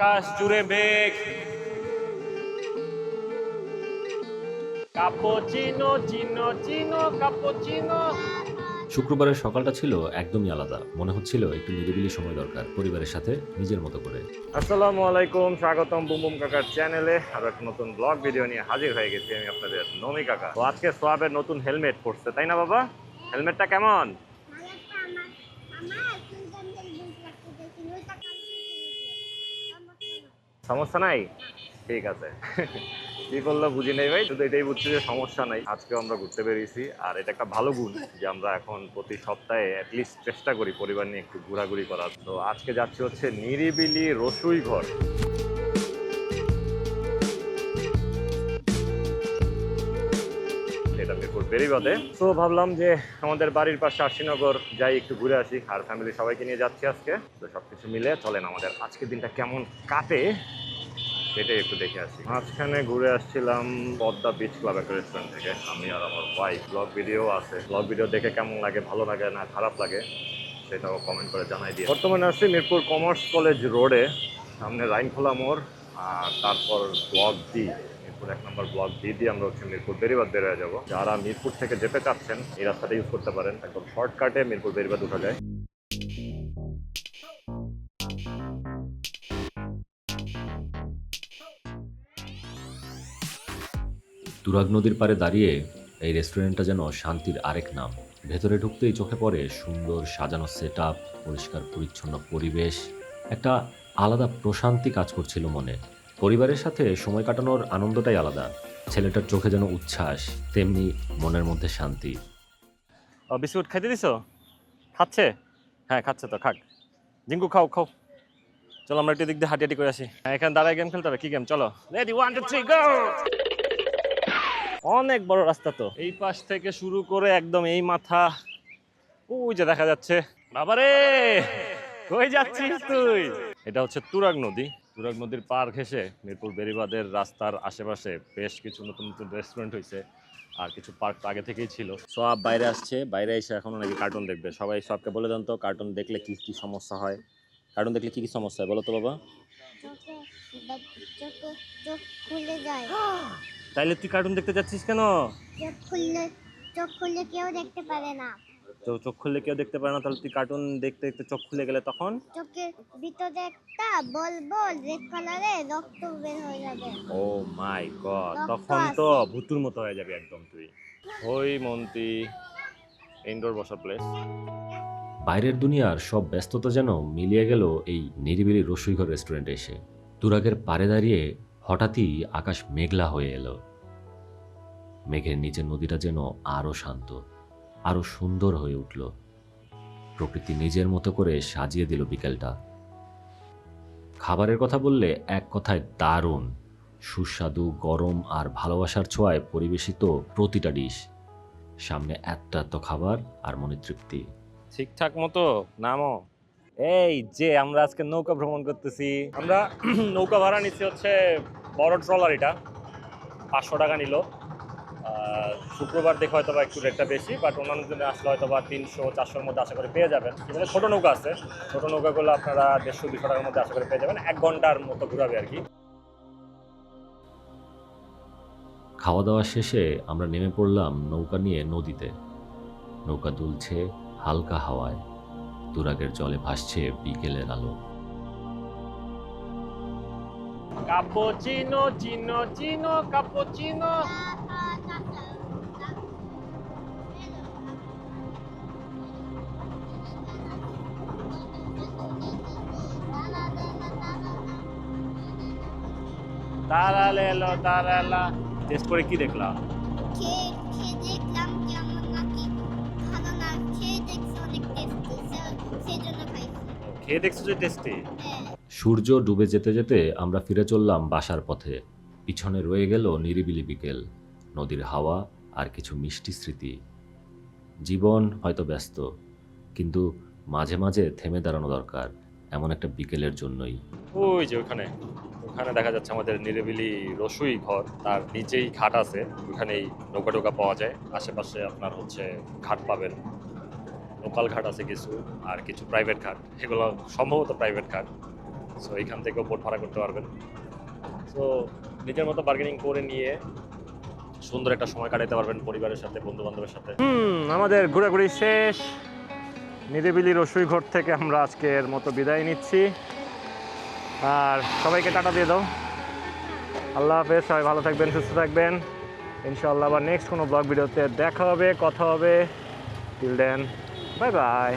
আকাশ জুড়ে মেঘ। কাপোচিনো চিনো চিনো কাপোচিনো শুক্রবারের সকালটা ছিল একদমই আলাদা। মনে হচ্ছিল একটু নিরিবিলি সময় দরকার পরিবারের সাথে নিজের মতো করে। আসসালামু আলাইকুম স্বাগতম বুম বুম কাকার চ্যানেলে। আরও একটা নতুন ব্লগ ভিডিও নিয়ে হাজির হয়ে গেছি আমি আপনাদের নমি কাকা। তো আজকে সোয়াবের নতুন হেলমেট পড়ছে তাই না বাবা? হেলমেটটা কেমন? সমস্যা নাই? ঠিক আছে। কি করল বুঝি নেই ভাই, শুধু এটাই বুঝছি যে সমস্যা নাই। আজকে আমরা ঘুরতে বেরিয়েছি, আর এটা একটা ভালো গুণ যে আমরা এখন প্রতি সপ্তাহে অ্যাটলিস্ট চেষ্টা করি পরিবার নিয়ে একটু ঘোরাঘুরি করার। তো আজকে যাচ্ছি হচ্ছে নিরিবিলি রসুই ঘর বেরিবাদে তো ভাবলাম যে আমাদের বাড়ির পাশে আশিনগর যাই একটু ঘুরে আসি, আর ফ্যামিলি সবাইকে নিয়ে যাচ্ছি আজকে। তো সবকিছু মিলে চলেন, আমাদের আজকের দিনটা কেমন কাটে সেটাই একটু দেখে আসি। মাঝখানে ঘুরে আসছিলাম পদ্মা বিচ ক্লাব একটা রেস্টুরেন্ট থেকে। আমি আর আমার ওয়াইফ ব্লগ ভিডিও আছে। ব্লগ ভিডিও দেখে কেমন লাগে, ভালো লাগে না খারাপ লাগে, সেটাও কমেন্ট করে জানাই দিয়ে। বর্তমানে আসছি মিরপুর কমার্স কলেজ রোডে সামনে রাইনখোলা মোড়, আর তারপর ব্লক ডি মিরপুর এক নম্বর ব্লক ডি দিয়ে আমরা হচ্ছে মিরপুর বেরিবাদ বেরোয় যাব। যারা মিরপুর থেকে যেতে চাচ্ছেন, এই রাস্তাটা ইউজ করতে পারেন। একদম শর্টকাটে মিরপুর বেরিবাদ উঠা যায়। তুরাগ নদীর পাড়ে দাঁড়িয়ে এই রেস্টুরেন্টটা যেন শান্তির আরেক নাম। ভেতরে ঢুকতেই চোখে পড়ে সুন্দর সাজানো সেট পরিষ্কার পরিচ্ছন্ন পরিবেশ। একটা আলাদা প্রশান্তি কাজ করছিল মনে। পরিবারের সাথে সময় কাটানোর আনন্দটাই আলাদা। ছেলেটার চোখে যেন উচ্ছ্বাস, তেমনি মনের মধ্যে শান্তি। বিস্কুট খাইতে দিছো? খাচ্ছে? হ্যাঁ খাচ্ছে তো, খাক। জিঙ্কু, খাও খাও। চলো, আমরা একটু দিক দিয়ে হাঁটি হাঁটি করে আসি। হ্যাঁ এখানে দাঁড়ায় গেম খেলতে হবে। কি গেম চলো। Ready one two three go অনেক বড় রাস্তা তো। এই পাশ থেকে শুরু করে একদম এই মাথা। ওই যে দেখা যাচ্ছে। বাবারে! কই যাচ্ছিস তুই? এটা হচ্ছে তুরাগ নদী। তুরাগ নদীর পার ঘেসে মিরপুর বেরিবাদের রাস্তার আশেপাশে বেশ কিছু নতুন নতুন রেস্টুরেন্ট হয়েছে আর কিছু পার্ক তো আগে থেকেই ছিল। সব বাইরে আসছে বাইরে এসে এখনও নাকি কার্টুন দেখবে। সবাই সবকে বলে দেন তো কার্টুন দেখলে কি কি সমস্যা হয়? কার্টুন দেখলে কি কি সমস্যা হয়? বলো তো বাবা। তাইলে তুই কার্টুন দেখতে যাচ্ছিস কেন? চোখ খুললে কেউ দেখতে পারে না। তো চোখ খুললে কেউ দেখতে পারে না তাহলে তুই কার্টুন দেখতে দেখতে চোখ খুলে গেলে তখন? চোখের ভিতরে একটা বল বল রেড কালারে রক্ত বের হয়ে যাবে। ও মাই গড তখন তো। ভুতুর মতো হয়ে যাবে একদম তুই। ওই মন্ত্রী ইনডোর বসার প্লেস বাইরের দুনিয়ার সব ব্যস্ততা যেন মিলিয়ে গেল এই নিরিবিলি রসুইঘর রেস্টুরেন্টে এসে। তুরাগের পাড়ে দাঁড়িয়ে হঠাৎই আকাশ মেঘলা হয়ে এলো। মেঘের নিচে নদীটা যেন আরও শান্ত। আরও সুন্দর হয়ে উঠল। প্রকৃতি নিজের মতো করে সাজিয়ে দিল বিকেলটা। খাবারের কথা বললে এক কথায় দারুণ। সুস্বাদু গরম আর ভালোবাসার ছোঁয়ায় পরিবেশিত প্রতিটা ডিশ। সামনে একটা এত খাবার আর মনে তৃপ্তি। ঠিকঠাক মতো নামো। এই যে আমরা আজকে নৌকা ভ্রমণ করতেছি। আমরা নৌকা ভাড়া নিচ্ছি হচ্ছে বড় ট্রলার এটা। পাঁচশো টাকা নিল। শুক্রবার দেখে হয়তো বা একটু রেটটা বেশি বাট অন্যান্য দিনে আসলে হয়তো বা তিনশো চারশোর মধ্যে আশা করে পেয়ে যাবেন। এখানে ছোটো নৌকা আছে ছোটো নৌকাগুলো আপনারা দেড়শো দুশো টাকার মধ্যে আশা করে পেয়ে যাবেন। এক ঘণ্টার মতো ঘুরাবে আর কি। খাওয়া দাওয়া শেষে আমরা নেমে পড়লাম নৌকা নিয়ে নদীতে। নৌকা দুলছে হালকা হাওয়ায়। তুরাগের জলে ভাসছে বিকেলের আলো। কাপোচিনো চিনো চিনো কাপোচিনো তারালে এলো তারালা টেস্ট করে কি দেখলাম খেয়ে দেখছি যে টেস্টি হ্যাঁ। সূর্য ডুবে যেতে যেতে আমরা ফিরে চললাম বাসার পথে। পিছনে রয়ে গেল নিরিবিলি বিকেল নদীর হাওয়া আর কিছু মিষ্টি স্মৃতি। জীবন হয়তো ব্যস্ত কিন্তু মাঝে মাঝে থেমে দাঁড়ানো দরকার এমন একটা বিকেলের জন্যই। ওই যে ওখানে। ওখানে দেখা যাচ্ছে আমাদের নিরিবিলি রসুই ঘর, তার নিচেই ঘাট আছে ওখানেই নৌকা টোকা পাওয়া যায়। আশেপাশে আপনার হচ্ছে ঘাট পাবেন। লোকাল ঘাট আছে কিছু, আর কিছু প্রাইভেট ঘাট। এগুলো সম্ভবত প্রাইভেট ঘাট। সো এইখান থেকেও বোট ভাড়া করতে পারবেন। সো নিজের মতো বার্গেনিং করে নিয়ে সুন্দর একটা সময় কাটাতে পারবেন পরিবারের সাথে বন্ধু বান্ধবের সাথে। হুম, আমাদের ঘোরাঘুরি শেষ। নিরিবিলি রসুই ঘর থেকে আমরা আজকের মতো বিদায় নিচ্ছি। আর সবাইকে টাটা দিয়ে দাও। আল্লাহ হাফেজ, সবাই ভালো থাকবেন, সুস্থ থাকবেন। ইনশাআল্লাহ আবার নেক্সট কোনো ব্লগ ভিডিওতে দেখা হবে, কথা হবে। Till then bye bye